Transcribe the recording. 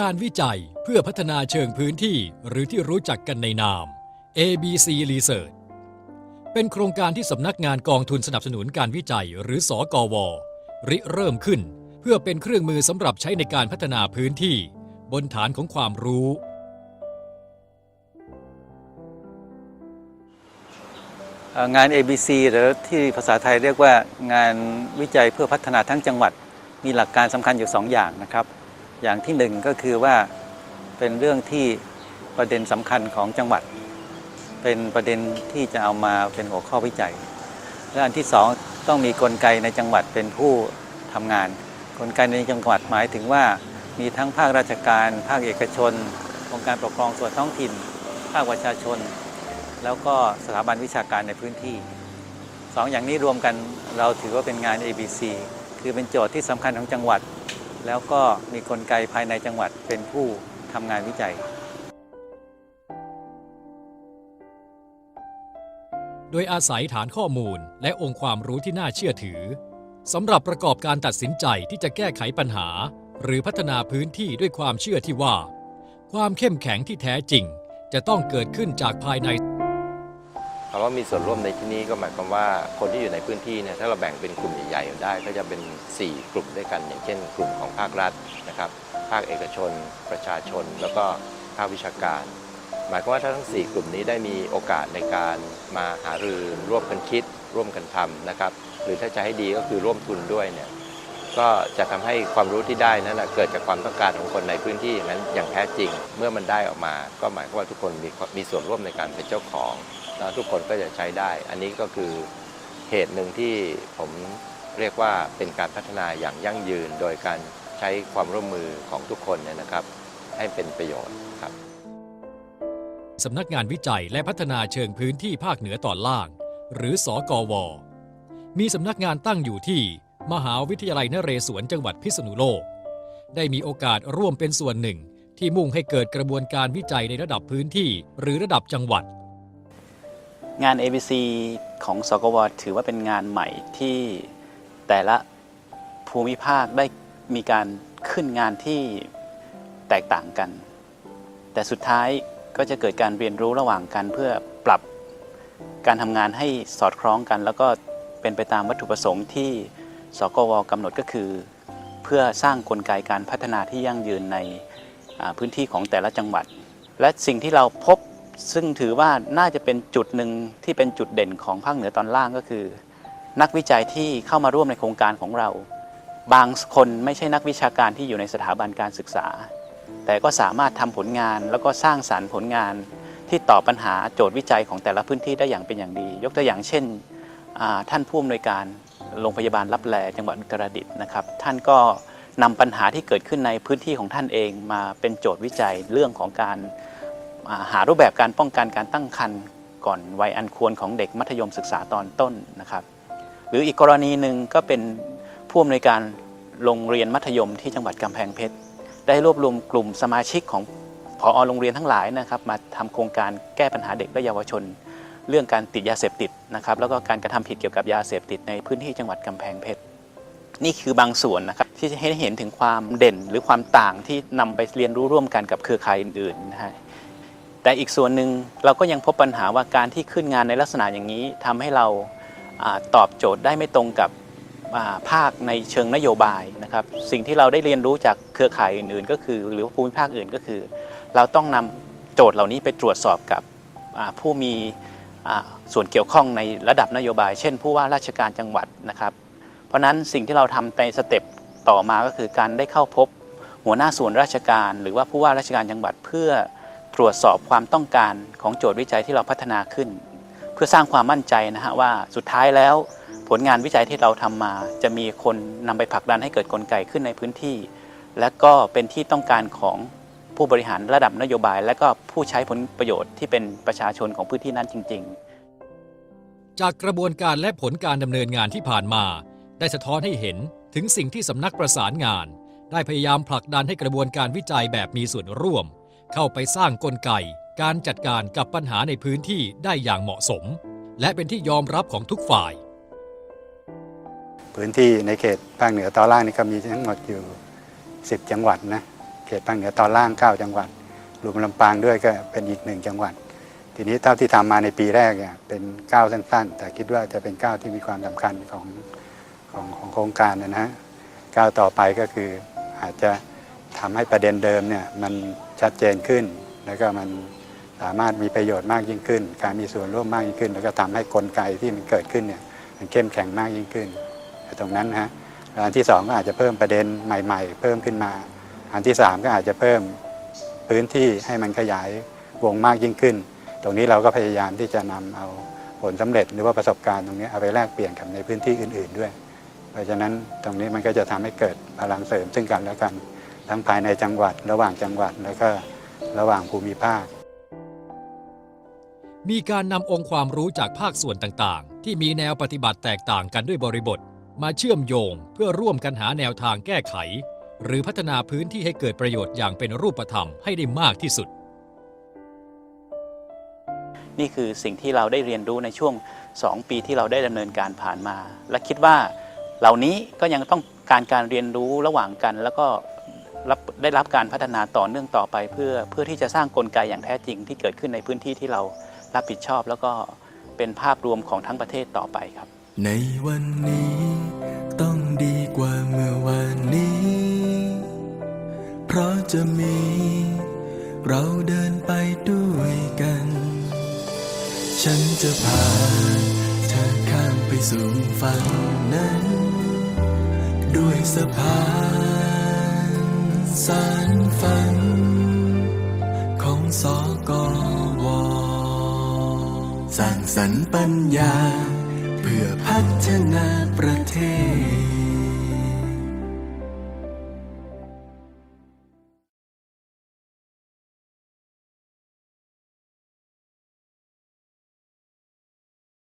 การวิจัยเพื่อพัฒนาเชิงพื้นที่หรือที่รู้จักกันในนาม ABC Research เป็นโครงการที่สำนักงานกองทุนสนับสนุนการวิจัยหรือสอกว ริเริ่มขึ้น เพื่อเป็นเครื่องมือสำหรับใช้ในการพัฒนาพื้นที่ บนฐานของความรู้ งาน ABC หรือที่ภาษาไทยเรียกว่างานวิจัยเพื่อพัฒนาทั้งจังหวัด มีหลักการสำคัญอยู่ 2 อย่างนะครับ อย่างที่หนึ่งก็คือว่าเป็นเรื่องที่ประเด็นสำคัญของจังหวัด เป็นประเด็นที่จะเอามาเป็นหัวข้อวิจัย และอันที่สองต้องมีกลไกในจังหวัดเป็นผู้ทำงาน กลไกในจังหวัดหมายถึงว่ามีทั้งภาคราชการ ภาคเอกชนองค์การปกครองส่วนท้องถิ่น ภาคประชาชน แล้วก็สถาบันวิชาการในพื้นที่สองอย่างนี้รวมกันเราถือว่าเป็นงาน ABC คือเป็นโจทย์ที่สำคัญของจังหวัด แล้วก็มีกลไกภายในจังหวัดเป็นผู้ทำงานวิจัย โดยอาศัยฐานข้อมูลและองค์ความรู้ที่น่าเชื่อถือสำหรับประกอบการตัดสินใจที่จะแก้ไขปัญหา หรือพัฒนาพื้นที่ด้วยความเชื่อที่ว่า ความเข้มแข็งที่แท้จริง จะต้องเกิดขึ้นจากภายใน คำว่ามีส่วนร่วมในที่นี้ก็หมายความว่าคนที่อยู่ในพื้นที่เนี่ยถ้าเราแบ่งเป็นกลุ่มใหญ่ๆได้ ก็จะเป็น 4 กลุ่มด้วยกัน อย่างเช่น กลุ่มของภาครัฐนะครับ ภาคเอกชน ประชาชน แล้วก็ภาควิชาการ หมายความว่าถ้าทั้ง 4 กลุ่มนี้ได้มีโอกาสในการมาหารือร่วมกันคิด ร่วมกันทำนะครับ หรือถ้าจะให้ดีก็คือร่วมทุนด้วยเนี่ยก็จะทำให้ความรู้ที่ได้นั้นเกิดจากความต้องการของคนในพื้นที่อย่างนั้นอย่างแท้จริง เมื่อมันได้ออกมา ก็หมายความว่าทุกคนมีมีส่วนร่วมในการเป็นเจ้าของ แล้วทุกคนก็จะใช้ได้ อันนี้ก็คือเหตุหนึ่งที่ผมเรียกว่าเป็นการพัฒนาอย่างยั่งยืน โดยการใช้ความร่วมมือของทุกคนเนี่ยนะครับ ให้เป็นประโยชน์ครับสำนักงานวิจัยและพัฒนาเชิงพื้นที่ภาคเหนือตอนล่าง หรือสอกวมีสำนักงานตั้งอยู่ที่มหาวิทยาลัยนเรศวรจังหวัดพิษณุโลก ได้มีโอกาสร่วมเป็นส่วนหนึ่ง ที่มุ่งให้เกิดกระบวนการวิจัยในระดับพื้นที่ หรือระดับจังหวัด งาน ABC ของสกวถือว่าเป็นงานใหม่ที่แต่ละภูมิภาคได้มีการขึ้นงานที่แตกต่างกัน แต่สุดท้ายก็จะเกิดการเรียนรู้ระหว่างกันเพื่อปรับการทำงานให้สอดคล้องกัน แล้วก็เป็นไปตามวัตถุประสงค์ที่สกวกำหนดก็คือ เพื่อสร้างกลไกการพัฒนาที่ยั่งยืนในพื้นที่ของแต่ละจังหวัด และสิ่งที่เราพบ ซึ่งถือว่าน่าจะเป็นจุดหนึ่งที่เป็นจุดเด่นของภาคเหนือตอนล่างก็คือ นักวิจัยที่เข้ามาร่วมในโครงการของเรา บางคนไม่ใช่นักวิชาการที่อยู่ในสถาบันการศึกษา แต่ก็สามารถทำผลงานแล้วก็สร้างสารรค์ผลงานที่ตอบปัญหาโจทย์วิจัยของแต่ละพื้นที่ได้อย่างเป็นอย่างดี ยกตัวอย่างเช่นท่านผู้อำนวยการโรงพยาบาลรับแลจังหวัดอุตรดิตถ์นะครับ ท่านก็นำปัญหาที่เกิดขึ้นในพื้นที่ของท่านเองมาเป็นโจทย์วิจัยเรื่องของการ หารูปแบบการป้องกันการตั้งครรภ์ก่อนวัยอันควรของเด็กมัธยมศึกษาตอนต้นนะครับ หรืออีกกรณีหนึ่งก็เป็นผู้อำนวยการโรงเรียนมัธยมที่จังหวัดกำแพงเพชรได้รวบรวมกลุ่มสมาชิกของพอโรงเรียนทั้งหลายนะครับ มาทำโครงการแก้ปัญหาเด็กและเยาวชน เรื่องการติดยาเสพติดนะครับ แล้วก็การกระทำผิดเกี่ยวกับยาเสพติดในพื้นที่จังหวัดกำแพงเพชรนี่คือบางส่วนนะครับที่จะให้เห็นถึงความเด่นหรือความต่างที่นำไปเรียนรู้ร่วมกันกับเครือข่ายอื่นๆนะฮะ แต่อีกส่วนหนึ่งเราก็ยังพบปัญหาว่าการที่ขึ้นงานในลักษณะอย่างนี้ทำให้เราอตอบโจทย์ได้ไม่ตรงกับาภาคในเชิงนโยบายนะครับสิ่งที่เราได้เรียนรู้จากเครือข่ายอื่น ๆ ก็คือ หรือว่าภูมิภาคอื่นก็คือ เราต้องนำโจทย์เหล่านี้ไปตรวจสอบกับผู้มีส่วนเกี่ยวข้องในระดับนโยบาย เช่น ผู้ว่าราชการจังหวัดนะครับ เพราะฉะนั้นสิ่งที่เราทำในสเต็ปต่อมาก็คือการได้เข้าพบหัวหน้าส่วนราชการ หรือว่าผู้ว่าราชการจังหวัดเพื่อ ตรวจสอบความต้องการของโจทย์วิจัยที่เราพัฒนาขึ้น เพื่อสร้างความมั่นใจนะฮะว่าสุดท้ายแล้ว ผลงานวิจัยที่เราทำมา จะมีคนนำไปผลักดันให้เกิดกลไกขึ้นในพื้นที่ และก็เป็นที่ต้องการของผู้บริหารระดับนโยบาย และก็ผู้ใช้ผลประโยชน์ที่เป็นประชาชนของพื้นที่นั้นจริง ๆ จากกระบวนการและผลการดำเนินงานที่ผ่านมา ได้สะท้อนให้เห็นถึงสิ่งที่สำนักประสานงาน ได้พยายามผลักดันให้กระบวนการวิจัยแบบมีส่วนร่วม เข้าไปสร้างกลไก การจัดการกับปัญหาในพื้นที่ได้อย่างเหมาะสม และเป็นที่ยอมรับของทุกฝ่าย พื้นที่ในเขตภาคเหนือตอนล่างนี่ก็มีทั้งหมดอยู่ 10 จังหวัดนะเขตภาคเหนือตอนล่าง 9 จังหวัดรวมลำปางด้วยก็เป็นอีกหนึ่งจังหวัด ทีนี้เท่าที่ทำมาในปีแรกเนี่ยเป็นก้าวสั้นๆ แต่คิดว่าจะเป็นก้าวที่มีความสำคัญของของของโครงการนะฮะก้าวต่อไปก็คืออาจจะ ทำให้ประเด็นเดิมเนี่ยมันชัดเจนขึ้น แล้วก็มันสามารถมีประโยชน์มากยิ่งขึ้น การมีส่วนร่วมมากยิ่งขึ้น แล้วก็ทำให้กลไกที่มันเกิดขึ้นเนี่ยมันเข้มแข็งมากยิ่งขึ้น ตรงนั้นนะฮะอันที่สองก็อาจจะเพิ่มประเด็นใหม่ ๆ เพิ่มขึ้นมา อันที่สามก็อาจจะเพิ่มพื้นที่ให้มันขยายวงมากยิ่งขึ้น ตรงนี้เราก็พยายามที่จะนำเอาผลสำเร็จหรือว่าประสบการณ์ตรงนี้เอาไปแลกเปลี่ยนกับในพื้นที่อื่น ๆด้วย เพราะฉะนั้นตรงนี้มันก็จะทำให้เกิดพลังเสริมซึ่งกันและกัน ทั้งภายในจังหวัดระหว่างจังหวัดแล้วก็ระหว่างภูมิภาค มีการนำองค์ความรู้จากภาคส่วนต่างๆ ที่มีแนวปฏิบัติแตกต่างกันด้วยบริบท มาเชื่อมโยงเพื่อร่วมกันหาแนวทางแก้ไข หรือพัฒนาพื้นที่ให้เกิดประโยชน์อย่างเป็นรูปธรรมให้ได้มากที่สุด นี่คือสิ่งที่เราได้เรียนรู้ในช่วง 2 ปีที่เราได้ดำเนินการผ่านมา และคิดว่าเหล่านี้ก็ยังต้องการการเรียนรู้ระหว่างกัน แล้วก็รับ ได้รับการพัฒนาต่อเนื่องต่อไป เพื่อเพื่อที่จะสร้างกลไกอย่างแท้จริงที่เกิดขึ้นในพื้นที่ที่เรารับผิดชอบ แล้วก็เป็นภาพรวมของทั้งประเทศต่อไปครับ ในวันนี้ต้องดีกว่าเมื่อวานนี้ เพราะจะมี เราเดินไปด้วยกัน ฉันจะพาเธอข้ามไปสู่ฝันนั้น ด้วยสะพาน สารฝัน ของสกวสร้างสรรค์ปัญญา เพื่อพัฒนาประเทศ